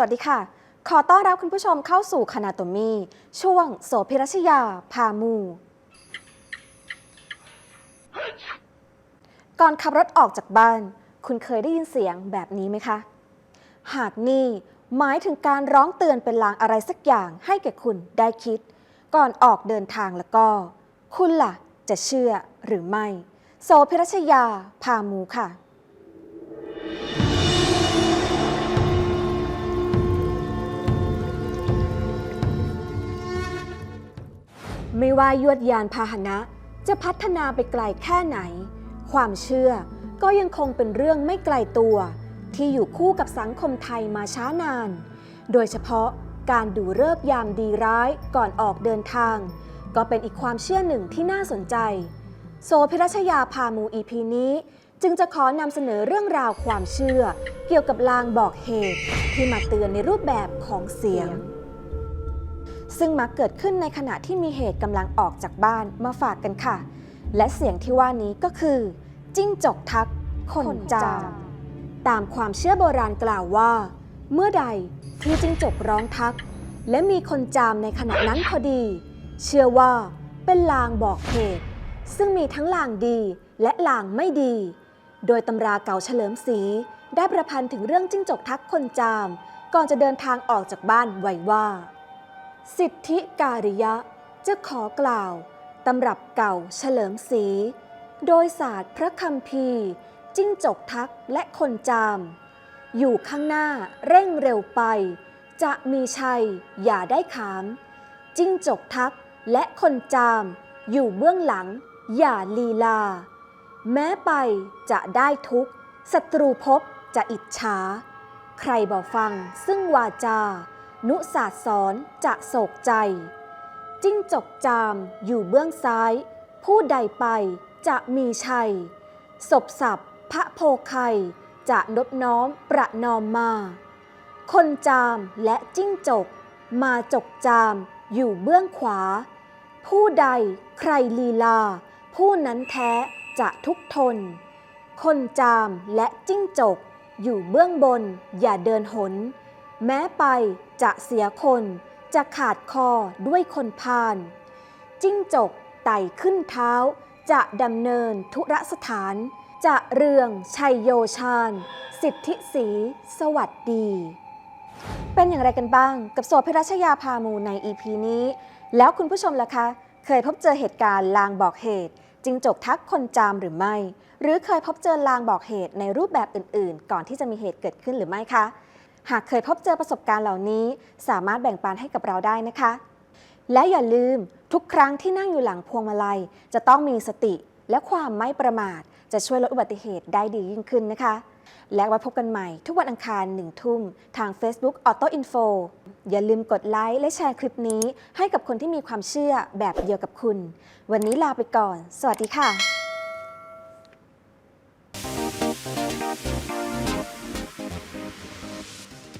วัสดีค่ะ ขอต้อนรับคุณผู้ชมเข้าสู่คณาโตมีช่วงโสภิรัชยา พามู ก่อนขับรถออกจากบ้าน คุณเคยได้ยินเสียงแบบนี้ไหมคะ หากนี่หมายถึงการร้องเตือนเป็นลางอะไรสักอย่างให้แก่คุณได้คิด ก่อนออกเดินทางแล้วก็ คุณล่ะ จะเชื่อหรือไม่ โสภิรัชยา พามูค่ะ ไม่ว่ายวดยานพาหนะจะพัฒนาไปไกลแค่ไหน ความเชื่อก็ยังคงเป็นเรื่องไม่ไกลตัว ที่อยู่คู่กับสังคมไทยมาช้านาน โดยเฉพาะการดูเลิกยามดีร้ายก่อนออกเดินทาง ก็เป็นอีกความเชื่อหนึ่งที่น่าสนใจโซพิรัชยาพามูอีพีนี้ จึงจะขอนำเสนอเรื่องราวความเชื่อ เกี่ยวกับลางบอกเหตุที่มาเตือนในรูปแบบของเสียง ซึ่งมักเกิดขึ้นในขณะที่มีเหตุกำลังออกจากบ้านมาฝากกันค่ะ และเสียงที่ว่านี้ก็คือ จิ้งจกทัก คนจาม ตามความเชื่อโบราณกล่าวว่า เมื่อใดที่จิ้งจกร้องทัก และมีคนจามในขณะนั้นพอดี เชื่อว่าเป็นลางบอกเหตุ ซึ่งมีทั้งลางดีและลางไม่ดี โดยตำราเก่าเฉลิมศรีได้ประพันธ์ถึงเรื่องจิ้งจกทักคนจาม ก่อนจะเดินทางออกจากบ้านไว้ว่า สิทธิการิยะจะขอกล่าวตำรับเก่าเฉลิมศรีโดยศาสตร์พระคัมภีจิ้งจกทักและคนจาม อยู่ข้างหน้าเร่งเร็วไป จะมีชัยอย่าได้ขาม จิ้งจกทักและคนจาม อยู่เบื้องหลังอย่าลีลา แม้ไปจะได้ทุกศัตรูพบจะอิจฉา ใครบ่ฟังซึ่งวาจา นุศาสสอนจะโศกใจ จิ้งจกจามอยู่เบื้องซ้าย ผู้ใดไปจะมีชัย ศพสับพระโพไคยจะนบน้อมประนอมมา คนจามและจิ้งจก มาจกจามอยู่เบื้องขวา ผู้ใดใครลีลา ผู้นั้นแท้จะทุกทน คนจามและจิ้งจก อยู่เบื้องบนอย่าเดินหน แม้ไปจะเสียคนจะขาดคอด้วยคนพาลจิ้งจกไต่ขึ้นเท้า จะดำเนินธุระสถาน จะเรืองชัยโยชาญ สิทธิสีสวัสดี เป็นอย่างไรกันบ้างกับโสภิรัชยาพามูใน EP นี้ แล้วคุณผู้ชมล่ะคะ เคยพบเจอเหตุการณ์ลางบอกเหตุจิงจกทักคนจามหรือไม่ หรือเคยพบเจอลางบอกเหตุในรูปแบบอื่น ๆ ก่อนที่จะมีเหตุเกิดขึ้นหรือไม่คะ หากเคยพบเจอประสบการณ์เหล่านี้ สามารถแบ่งปันให้กับเราได้นะคะ และอย่าลืมทุกครั้งที่นั่งอยู่หลังพวงมาลัย จะต้องมีสติและความไม่ประมาท จะช่วยลดอุบัติเหตุได้ดียิ่งขึ้นนะคะ และไว้พบกันใหม่ทุกวันอังคารหนึ่งทุ่ม ทาง Facebook Auto Info อย่าลืมกดไลค์และแชร์คลิปนี้ ให้กับคนที่มีความเชื่อแบบเดียวกับคุณ วันนี้ลาไปก่อน สวัสดีค่ะ あっ。